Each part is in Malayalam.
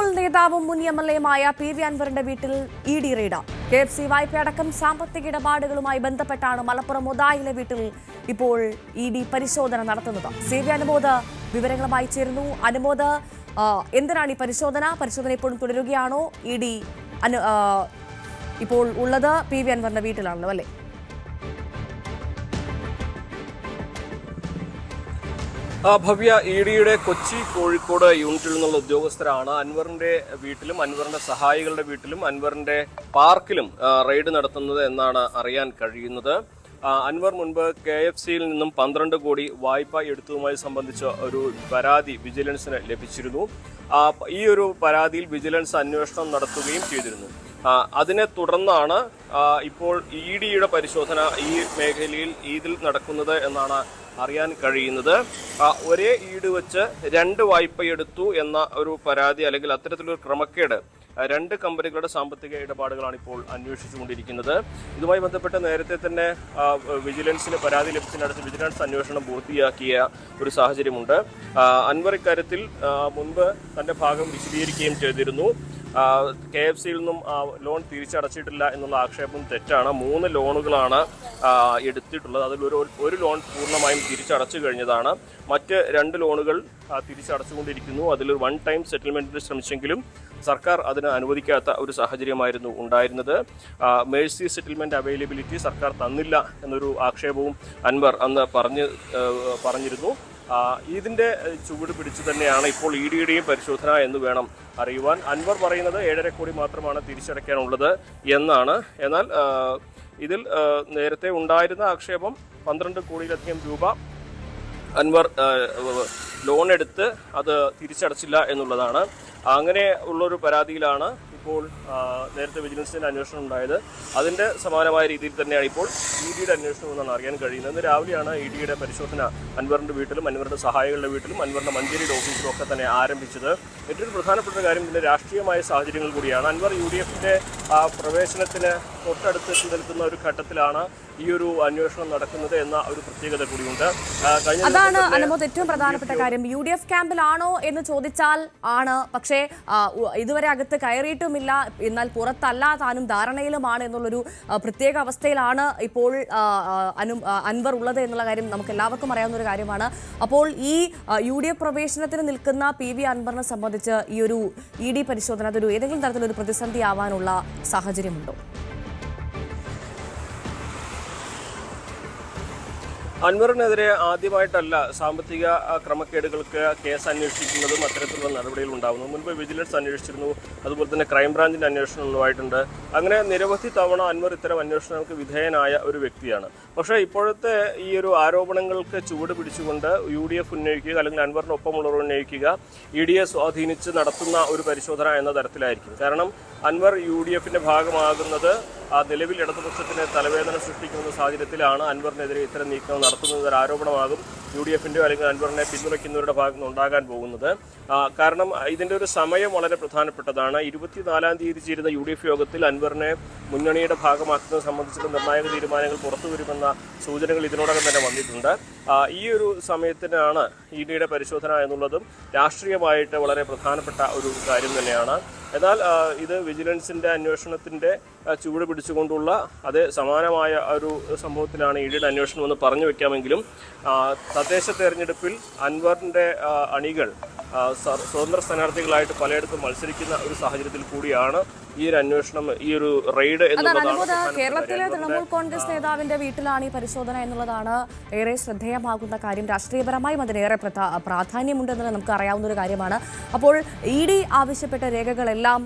തൃണമൂൽ നേതാവും മുൻ എം എൽ എയുമായ പി വി അൻവറിന്റെ വീട്ടിൽ E D raid. K F C വായ്പയടക്കം സാമ്പത്തിക ഇടപാടുകളുമായി ബന്ധപ്പെട്ടാണ് മലപ്പുറം മുതായിലെ വീട്ടിൽ ഇപ്പോൾ ഇ ഡി പരിശോധന നടത്തുന്നത്. സി വി അനുമോദ് വിവരങ്ങളുമായി ചേരുന്നു. അനുമോദ് എന്തിനാണ് ഈ പരിശോധന? പരിശോധന ഇപ്പോഴും തുടരുകയാണോ? ഇ ഡി ഇപ്പോൾ ഉള്ളത് പി വി അൻവറിന്റെ വീട്ടിലാണല്ലോ അല്ലേ? ഭവ്യ ഇ ഡിയുടെ കൊച്ചി കോഴിക്കോട് യൂണിറ്റിൽ നിന്നുള്ള ഉദ്യോഗസ്ഥരാണ്. അൻവറിന്റെ വീട്ടിലും അൻവറിന്റെ സഹായികളുടെ വീട്ടിലും അൻവറിന്റെ പാർക്കിലും റെയ്ഡ് നടത്തുന്നത് എന്നാണ് അറിയാൻ കഴിയുന്നത്. അൻവർ മുൻപ് കെ എഫ് സിയിൽ നിന്നും പന്ത്രണ്ട് കോടി വായ്പ എടുത്തതുമായി സംബന്ധിച്ച ഒരു പരാതി വിജിലൻസിന് ലഭിച്ചിരുന്നു. ഈ ഒരു പരാതിയിൽ വിജിലൻസ് അന്വേഷണം നടത്തുകയും ചെയ്തിരുന്നു. അതിനെ തുടർന്നാണ് ഇപ്പോൾ ഇ ഡിയുടെ പരിശോധന ഈ മേഖലയിൽ ഇതിൽ നടക്കുന്നത് എന്നാണ് അറിയാൻ കഴിയുന്നത്. ഒരേ ഈട് വെച്ച് രണ്ട് വായ്പ എടുത്തു എന്ന ഒരു പരാതി അല്ലെങ്കിൽ അത്തരത്തിലൊരു ക്രമക്കേട് രണ്ട് കമ്പനികളുടെ സാമ്പത്തിക ഇടപാടുകളാണ് ഇപ്പോൾ അന്വേഷിച്ചുകൊണ്ടിരിക്കുന്നത്. ഇതുമായി ബന്ധപ്പെട്ട് നേരത്തെ തന്നെ വിജിലൻസിന് പരാതി ലഭിച്ചതിനടുത്ത് വിജിലൻസ് അന്വേഷണം പൂർത്തിയാക്കിയ ഒരു സാഹചര്യമുണ്ട്. അൻവർ ഇക്കാര്യത്തിൽ മുൻപ് തന്റെ ഭാഗം വിശദീകരിക്കുകയും ചെയ്തിരുന്നു. കെ എഫ് സിയിൽ നിന്നും ലോൺ തിരിച്ചടച്ചിട്ടില്ല എന്നുള്ള ആക്ഷേപം തെറ്റാണ്. മൂന്ന് ലോണുകളാണ് എടുത്തിട്ടുള്ളത്. അതിൽ ഒരു ഒരു ലോൺ പൂർണമായും തിരിച്ചടച്ചു കഴിഞ്ഞതാണ്. മറ്റ് രണ്ട് ലോണുകൾ തിരിച്ചടച്ചുകൊണ്ടിരിക്കുന്നു. അതിൽ വൺ ടൈം സെറ്റിൽമെന്റിന് ശ്രമിച്ചെങ്കിലും സർക്കാർ അതിന് അനുവദിക്കാത്ത ഒരു സാഹചര്യമായിരുന്നു ഉണ്ടായിരുന്നത്. മേഴ്സി സെറ്റിൽമെന്റ് അവൈലബിലിറ്റി സർക്കാർ തന്നില്ല എന്നൊരു ആക്ഷേപവും അൻവർ അന്ന് പറഞ്ഞ് പറഞ്ഞിരുന്നു. ഏഹ്, ചുവട് പിടിച്ചു തന്നെയാണ് ഇപ്പോൾ ഇ ഡിയുടെയും പരിശോധന എന്ന് വേണം അറിയുവാൻ. അൻവർ പറയുന്നത് ഏഴര കോടി മാത്രമാണ് തിരിച്ചടയ്ക്കാനുള്ളത് എന്നാണ്. എന്നാൽ ഇതിൽ നേരത്തെ ഉണ്ടായിരുന്ന ആക്ഷേപം പന്ത്രണ്ട് കോടിയിലധികം രൂപ അൻവർ ലോൺ എടുത്ത് അത് തിരിച്ചടച്ചില്ല എന്നുള്ളതാണ്. അങ്ങനെ ഉള്ളൊരു പരാതിയിലാണ് ഇപ്പോൾ നേരത്തെ വിജിലൻസിന്റെ അന്വേഷണം ഉണ്ടായത്. അതിന്റെ സമാനമായ രീതിയിൽ തന്നെയാണ് ഇപ്പോൾ ഇ ഡിയുടെ അന്വേഷണം എന്നാണ് അറിയാൻ കഴിയുന്നത്. ഇന്ന് രാവിലെയാണ് ഇ ഡിയുടെ പരിശോധന അൻവറിന്റെ വീട്ടിലും അൻവറിന്റെ സഹായികളുടെ വീട്ടിലും അൻവറിന്റെ മഞ്ചേരിയുടെ ഓഫീസിലും ഒക്കെ തന്നെ ആരംഭിച്ചത്. ഏറ്റവും പ്രധാനപ്പെട്ട കാര്യം ഇതിന്റെ രാഷ്ട്രീയമായ സാഹചര്യങ്ങൾ കൂടിയാണ്. അൻവർ യു ഡി എഫിന്റെ പ്രവേശനത്തിന് തൊട്ടടുത്ത് നിൽക്കുന്ന ഒരു ഘട്ടത്തിലാണ് ഈ ഒരു അന്വേഷണം നടക്കുന്നത് എന്ന ഒരു പ്രത്യേകത കൂടിയുണ്ട്. അതാണ് അനുമോദ് ഏറ്റവും പ്രധാനപ്പെട്ട കാര്യം യു ഡി എഫ് ക്യാമ്പിലാണോ എന്ന് ചോദിച്ചാൽ ആണ്. പക്ഷേ ഇതുവരെ അകത്ത് കയറിയിട്ടുമില്ല. എന്നാൽ പുറത്തല്ല താനും ധാരണയിലുമാണ് എന്നുള്ളൊരു പ്രത്യേക അവസ്ഥയിലാണ് ഇപ്പോൾ അനു അൻവർ ഉള്ളത് എന്നുള്ള കാര്യം നമുക്ക് എല്ലാവർക്കും അറിയാവുന്ന ഒരു കാര്യമാണ്. അപ്പോൾ ഈ യു ഡി എഫ് പ്രവേശനത്തിന് നിൽക്കുന്ന പി വി അൻവറിനെ സംബന്ധിച്ച് ഈ ഒരു ഇ ഡി പരിശോധന അതൊരു ഏതെങ്കിലും തരത്തിലൊരു പ്രതിസന്ധി ആവാനുള്ള സാഹചര്യമുണ്ടോ? അൻവറിനെതിരെ ആദ്യമായിട്ടല്ല സാമ്പത്തിക ക്രമക്കേടുകൾക്ക് കേസ് അന്വേഷിക്കുന്നതും അത്തരത്തിലുള്ള നടപടികൾ ഉണ്ടാകുന്നു മുൻപ് വിജിലൻസ് അന്വേഷിച്ചിരുന്നു. അതുപോലെ തന്നെ ക്രൈംബ്രാഞ്ചിന്റെ അന്വേഷണം ഉണ്ടായിട്ടുണ്ട് അങ്ങനെ നിരവധി തവണ അൻവർ ഇത്തരം അന്വേഷണങ്ങൾക്ക് വിധേയനായ ഒരു വ്യക്തിയാണ്. പക്ഷേ ഇപ്പോഴത്തെ ഈ ഒരു ആരോപണങ്ങൾക്ക് ചുവട് പിടിച്ചുകൊണ്ട് യു ഡി എഫ് ഉന്നയിക്കുക അല്ലെങ്കിൽ അൻവറിനൊപ്പമുള്ളവർ ഉന്നയിക്കുക ഇ ഡി എ സ്വാധീനിച്ച് നടത്തുന്ന ഒരു പരിശോധന എന്ന തരത്തിലായിരിക്കും. കാരണം അൻവർ യു ഡി എഫിന്റെ ഭാഗമാകുന്നത് നിലവിൽ ഇടതുപക്ഷത്തിന് തലവേദന സൃഷ്ടിക്കുന്ന സാഹചര്യത്തിലാണ് അൻവറിനെതിരെ ഇത്തരം നീക്കം നടത്തുന്നത്. ആരോപണമാകും. യു ഡി എഫിന്റെയോ അല്ലെങ്കിൽ അൻവറിനെ പിന്തുണയ്ക്കുന്നവരുടെ ഭാഗത്ത് നിന്ന് ഉണ്ടാകാൻ പോകുന്നത്. കാരണം ഇതിന്റെ ഒരു സമയം വളരെ പ്രധാനപ്പെട്ടതാണ്. ഇരുപത്തിനാലാം തീയതി ചേരുന്ന യു ഡി എഫ് യോഗത്തിൽ അൻവറിനെ മുന്നണിയുടെ ഭാഗമാക്കുന്നത് സംബന്ധിച്ചുള്ള നിർണായക തീരുമാനങ്ങൾ പുറത്തു വരുമെന്ന സൂചനകൾ ഇതിനോടകം തന്നെ വന്നിട്ടുണ്ട്. ഈ ഒരു സമയത്തിനാണ് ഇ ഡിയുടെ പരിശോധന എന്നുള്ളതും രാഷ്ട്രീയമായിട്ട് വളരെ പ്രധാനപ്പെട്ട ഒരു കാര്യം തന്നെയാണ്. എന്നാൽ ഇത് വിജിലൻസിന്റെ അന്വേഷണത്തിന്റെ ചുവട് പിടിച്ചുകൊണ്ടുള്ള അതേ സമാനമായ ഒരു സംഭവത്തിലാണ് ഇ ഡിയുടെ അന്വേഷണം എന്ന് പറഞ്ഞു വെക്കാമെങ്കിലും തദ്ദേശ തെരഞ്ഞെടുപ്പിൽ അൻവറിന്റെ അണികൾ സ്വതന്ത്ര സ്ഥാനാർത്ഥികളായിട്ട് പലയിടത്തും മത്സരിക്കുന്ന ഒരു സാഹചര്യത്തിൽ കൂടിയാണ് ഈ ഒരു അന്വേഷണം ഈ ഒരു റെയ്ഡ് കേരളത്തിലെ. തൃണമൂൽ കോൺഗ്രസ് നേതാവിന്റെ വീട്ടിലാണ് ഈ പരിശോധന എന്നുള്ളതാണ് ഏറെ ശ്രദ്ധേയമാകുന്ന കാര്യം. രാഷ്ട്രീയപരമായും അതിനേറെ പ്രാധാന്യമുണ്ട് എന്നുള്ളത് നമുക്ക് അറിയാവുന്ന ഒരു കാര്യമാണ്. അപ്പോൾ ഇ ഡി ആവശ്യപ്പെട്ട രേഖകളെല്ലാം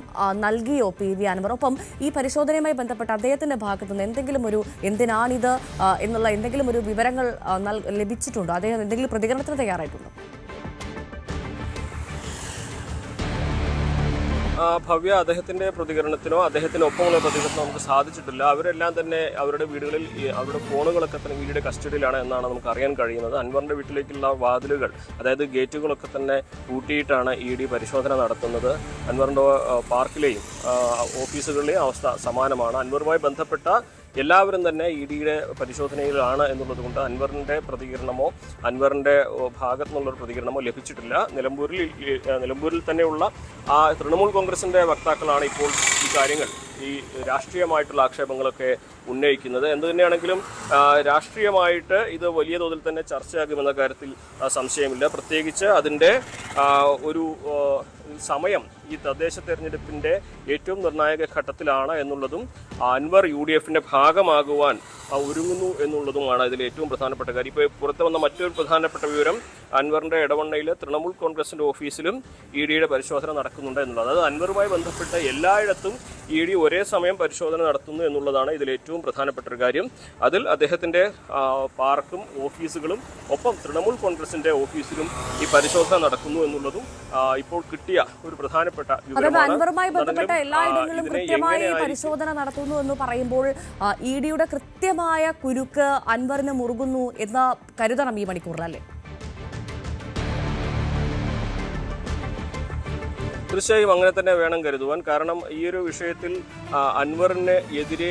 നൽകിയോ പി വി അൻവർ? ഒപ്പം ഈ പരിശോധനയുമായി ബന്ധപ്പെട്ട് അദ്ദേഹത്തിന്റെ ഭാഗത്തുനിന്ന് എന്തെങ്കിലും ഒരു എന്തിനാണിത് എന്നുള്ള എന്തെങ്കിലും ഒരു വിവരങ്ങൾ ലഭിച്ചിട്ടുണ്ടോ? അദ്ദേഹം എന്തെങ്കിലും പ്രതികരണത്തിന് തയ്യാറായിട്ടുണ്ടോ? ഭവ്യ അദ്ദേഹത്തിന്റെ പ്രതികരണത്തിനോ അദ്ദേഹത്തിനൊപ്പമുള്ള പ്രതികരണത്തിനോ നമുക്ക് സാധിച്ചിട്ടില്ല. അവരെല്ലാം തന്നെ അവരുടെ വീടുകളിൽ അവരുടെ ഫോണുകളൊക്കെ തന്നെ വീടിന്റെ കസ്റ്റഡിയിലാണ് എന്നാണ് നമുക്ക് അറിയാൻ കഴിയുന്നത്. അൻവറിന്റെ വീട്ടിലേക്കുള്ള വാതിലുകൾ അതായത് ഗേറ്റുകളൊക്കെ തന്നെ കൂട്ടിയിട്ടാണ് ഇ ഡി പരിശോധന നടത്തുന്നത്. അൻവറിന്റെ ആ, പാർക്കിലെയും ഓഫീസുകളിലെയും അവസ്ഥ സമാനമാണ്. അൻവറുമായി ബന്ധപ്പെട്ട എല്ലാവരും തന്നെ ഇ ഡിയുടെ പരിശോധനയിലാണ് എന്നുള്ളത് കൊണ്ട് അൻവറിന്റെ പ്രതികരണമോ അൻവറിന്റെ ഭാഗത്തു നിന്നുള്ളൊരു പ്രതികരണമോ ലഭിച്ചിട്ടില്ല. നിലമ്പൂരിൽ നിലമ്പൂരിൽ തന്നെയുള്ള ആ തൃണമൂൽ കോൺഗ്രസിന്റെ വക്താക്കളാണ് ഇപ്പോൾ ഈ കാര്യങ്ങൾ ഈ രാഷ്ട്രീയമായിട്ടുള്ള ആക്ഷേപങ്ങളൊക്കെ ഉന്നയിക്കുന്നത്. എന്ത് തന്നെയാണെങ്കിലും രാഷ്ട്രീയമായിട്ട് ഇത് വലിയ തോതിൽ തന്നെ ചർച്ചയാകുമെന്ന കാര്യത്തിൽ സംശയമില്ല. പ്രത്യേകിച്ച് അതിന്റെ ഒരു സമയം ഈ തദ്ദേശ തെരഞ്ഞെടുപ്പിന്റെ ഏറ്റവും നിർണായക ഘട്ടത്തിലാണ് എന്നുള്ളതും അൻവർ യു ഡി എഫിന്റെ ഭാഗമാകുവാൻ ഒരുങ്ങുന്നു എന്നുള്ളതുമാണ് ഇതിൽ ഏറ്റവും പ്രധാനപ്പെട്ട കാര്യം. ഇപ്പോൾ പുറത്തു വന്ന മറ്റൊരു പ്രധാനപ്പെട്ട വിവരം അൻവറിന്റെ ഇടവണ്ണയിൽ തൃണമൂൽ കോൺഗ്രസിന്റെ ഓഫീസിലും ഇ ഡിയുടെ പരിശോധന നടക്കുന്നുണ്ട് എന്നുള്ളത്. അതായത് അൻവറുമായി ബന്ധപ്പെട്ട എല്ലായിടത്തും ഇ ഡി ഒരേ സമയം പരിശോധന നടത്തുന്നു എന്നുള്ളതാണ് ഇതിൽ ഏറ്റവും പ്രധാനപ്പെട്ട ഒരു കാര്യം. അതിൽ അദ്ദേഹത്തിന്റെ പാർക്കും ഓഫീസുകളും ഒപ്പം തൃണമൂൽ കോൺഗ്രസിന്റെ ഓഫീസിലും ഈ പരിശോധന നടക്കുന്നു എന്നുള്ളതും ഇപ്പോൾ കിട്ടിയ ഒരു പ്രധാനപ്പെട്ട അൻവറുമായി ബന്ധപ്പെട്ട എല്ലായിടങ്ങളിലും കൃത്യമായി പരിശോധന നടത്തുന്നു എന്ന് പറയുമ്പോൾ ഇ ഡിയുടെ കൃത്യമായ കുരുക്ക് അൻവറിന് മുറുകുന്നു എന്ന് കരുതണം ഈ മണിക്കൂറിലല്ലേ? തീർച്ചയായും അങ്ങനെ തന്നെ വേണം കരുതുവാൻ. കാരണം ഈ ഒരു വിഷയത്തിൽ അൻവറിന് എതിരെ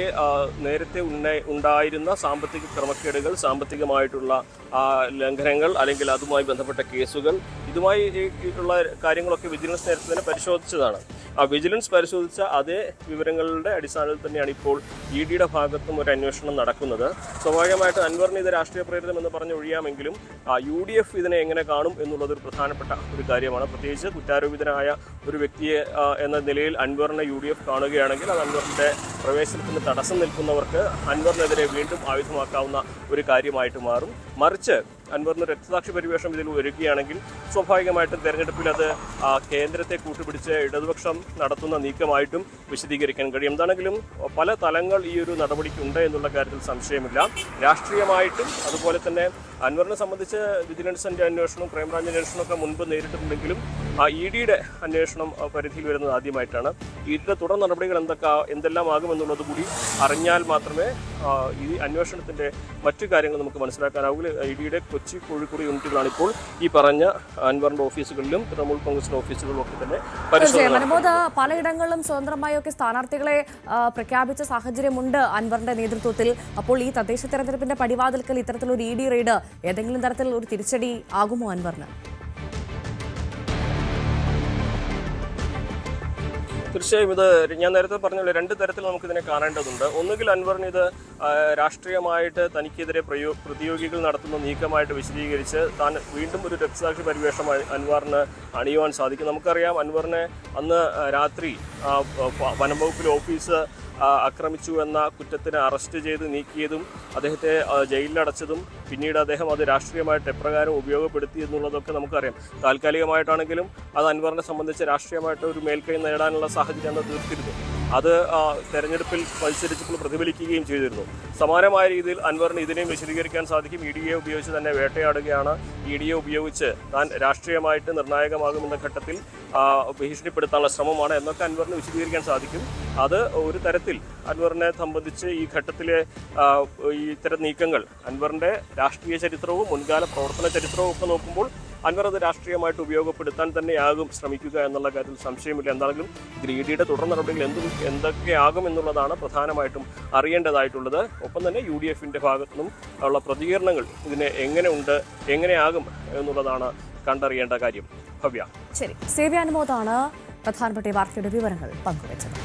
നേരത്തെ ഉണ്ടായി ഉണ്ടായിരുന്ന സാമ്പത്തിക ക്രമക്കേടുകൾ സാമ്പത്തികമായിട്ടുള്ള ലംഘനങ്ങൾ അല്ലെങ്കിൽ അതുമായി ബന്ധപ്പെട്ട കേസുകൾ ഇതുമായി ഉള്ള കാര്യങ്ങളൊക്കെ വിജിലൻസ് നേരത്തെ തന്നെ പരിശോധിച്ചതാണ്. ആ വിജിലൻസ് പരിശോധിച്ച അതേ വിവരങ്ങളുടെ അടിസ്ഥാനത്തിൽ തന്നെയാണ് ഇപ്പോൾ ഇ ഡിയുടെ ഭാഗത്തും ഒരു അന്വേഷണം നടക്കുന്നത്. സ്വാഭാവികമായിട്ട് അൻവറിന് ഇത് രാഷ്ട്രീയ പ്രേരിതം എന്ന് പറഞ്ഞ് ഒഴിയാമെങ്കിലും യു ഡി എഫ് ഇതിനെ എങ്ങനെ കാണും എന്നുള്ളത് ഒരു പ്രധാനപ്പെട്ട ഒരു കാര്യമാണ്. പ്രത്യേകിച്ച് കുറ്റാരോപിതനായ ഒരു വ്യക്തിയെ എന്ന നിലയിൽ അൻവറിനെ യു ഡി എഫ് കാണുകയാണെങ്കിൽ അത് അൻവറിന്റെ പ്രവേശനത്തിന് തടസ്സം നിൽക്കുന്നവർക്ക് അൻവറിനെതിരെ വീണ്ടും ആയുധമാക്കാവുന്ന ഒരു കാര്യമായിട്ട് മാറും. മറിച്ച് അൻവറിന് രക്തസാക്ഷി പരിവേഷം ഇതിൽ ഒരുക്കുകയാണെങ്കിൽ സ്വാഭാവികമായിട്ടും തെരഞ്ഞെടുപ്പിൽ അത് കേന്ദ്രത്തെ കൂട്ടുപിടിച്ച് ഇടതുപക്ഷം നടത്തുന്ന നീക്കമായിട്ടും വിശദീകരിക്കാൻ കഴിയും. എന്താണെങ്കിലും പല തലങ്ങൾ ഈ ഒരു നടപടിക്കുണ്ട് എന്നുള്ള കാര്യത്തിൽ സംശയമില്ല. രാഷ്ട്രീയമായിട്ടും അതുപോലെ തന്നെ അൻവറിനെ സംബന്ധിച്ച് വിജിലൻസിന്റെ അന്വേഷണവും ക്രൈംബ്രാഞ്ച് അന്വേഷണവും ഒക്കെ മുൻപ് നേരിട്ടിട്ടുണ്ടെങ്കിലും ആ ഇ ഡിയുടെ അന്വേഷണം പരിധിയിൽ വരുന്നത് ആദ്യമായിട്ടാണ്. ഇ ഡിയുടെ തുടർ നടപടികൾ എന്തൊക്കെ എന്തെല്ലാം ആകുമെന്നുള്ളത് കൂടി അറിഞ്ഞാൽ മാത്രമേ ഈ അന്വേഷണത്തിന്റെ മറ്റു കാര്യങ്ങൾ നമുക്ക് മനസ്സിലാക്കാനാവുകയുള്ളൂ ഇ ഡിയുടെ കൊച്ചി കോഴിക്കോട് യൂണിറ്റുകളാണ് ഇപ്പോൾ ഈ പറഞ്ഞ അൻവറിന്റെ ഓഫീസുകളിലും തൃണമൂൽ കോൺഗ്രസിന്റെ ഓഫീസുകളിലും ഒക്കെ തന്നെ പരിശോധന പലയിടങ്ങളിലും സ്വതന്ത്രമായി പലയിടങ്ങളിലും സ്വതന്ത്രമായൊക്കെ സ്ഥാനാർത്ഥികളെ പ്രഖ്യാപിച്ച സാഹചര്യമുണ്ട് അൻവറിന്റെ നേതൃത്വത്തിൽ. അപ്പോൾ ഈ തദ്ദേശ തെരഞ്ഞെടുപ്പിന്റെ പടിവാതിൽക്കൽ ഇത്തരത്തിലൊരു ഇ ഡി റെയ്ഡ് ഏതെങ്കിലും തരത്തിൽ ഒരു തിരിച്ചടി ആകുമോ അൻവറിന്? തീർച്ചയായും ഇത് ഞാൻ നേരത്തെ പറഞ്ഞല്ലോ രണ്ട് തരത്തിൽ നമുക്ക് ഇതിനെ കാണേണ്ടതുണ്ട്. ഒന്നുകിൽ അൻവറിന് ഇത് രാഷ്ട്രീയമായിട്ട് തനിക്കെതിരെ പ്രയോ പ്രതിയോഗികൾ നടത്തുന്ന നീക്കമായിട്ട് വിശദീകരിച്ച് താൻ വീണ്ടും ഒരു രക്തസാക്ഷി പരിവേഷം അൻവറിന് അണിയുവാൻ സാധിക്കും. നമുക്കറിയാം അൻവറിനെ അന്ന് രാത്രി വനംവകുപ്പിലെ വനം വകുപ്പിലെ ഓഫീസ് ആക്രമിച്ചു എന്ന കുറ്റത്തിന് അറസ്റ്റ് ചെയ്ത് നീക്കിയതും അദ്ദേഹത്തെ ജയിലിലടച്ചതും പിന്നീട് അദ്ദേഹം അത് രാഷ്ട്രീയമായിട്ട് എപ്രകാരം ഉപയോഗപ്പെടുത്തി എന്നുള്ളതൊക്കെ നമുക്കറിയാം. താൽക്കാലികമായിട്ടാണെങ്കിലും അത് അൻവറിനെ സംബന്ധിച്ച് രാഷ്ട്രീയമായിട്ട് ഒരു മേൽക്കൈ നേടാനുള്ള സാഹചര്യം അന്ന് തീർത്തിരുന്നു. അത് തെരഞ്ഞെടുപ്പിൽ മത്സരിച്ചപ്പോൾ പ്രതിഫലിക്കുകയും ചെയ്തിരുന്നു. സമാനമായ രീതിയിൽ അൻവറിന് ഇതിനെയും വിശദീകരിക്കാൻ സാധിക്കും. ഇ ഡി എ ഉപയോഗിച്ച് തന്നെ വേട്ടയാടുകയാണ്. ഇ ഡി എ ഉപയോഗിച്ച് താൻ രാഷ്ട്രീയമായിട്ട് നിർണായകമാകുമെന്ന ഘട്ടത്തിൽ ഭീഷണിപ്പെടുത്താനുള്ള ശ്രമമാണ് എന്നൊക്കെ അൻവറിന് വിശദീകരിക്കാൻ സാധിക്കും. അത് ഒരു തരത്തിൽ അൻവറിനെ സംബന്ധിച്ച് ഈ ഘട്ടത്തിലെ ഇത്തരം നീക്കങ്ങൾ അൻവറിന്റെ രാഷ്ട്രീയ ചരിത്രവും മുൻകാല പ്രവർത്തന ചരിത്രവും ഒക്കെ നോക്കുമ്പോൾ അൻവർ രാഷ്ട്രീയമായിട്ട് ഉപയോഗപ്പെടുത്താൻ തന്നെയാകും ശ്രമിക്കുക എന്നുള്ള കാര്യത്തിൽ സംശയമില്ല. എന്താണെങ്കിലും ഗ്രീഡിയുടെ തുടർ നടപടികൾ എന്തും എന്തൊക്കെയാകും എന്നുള്ളതാണ് പ്രധാനമായിട്ടും അറിയേണ്ടതായിട്ടുള്ളത്. ഒപ്പം തന്നെ യു ഡി എഫിന്റെ ഭാഗത്തു നിന്നും ഉള്ള പ്രതികരണങ്ങൾ ഇതിനെ എങ്ങനെ ഉണ്ട് എങ്ങനെയാകും എന്നുള്ളതാണ് കണ്ടറിയേണ്ട കാര്യം. ഭവ്യ. ശരി. സേവ്യാനുമോദാണ് പ്രധാനപ്പെട്ട വാർത്തയുടെ വിവരങ്ങൾ പങ്കുവച്ചത്.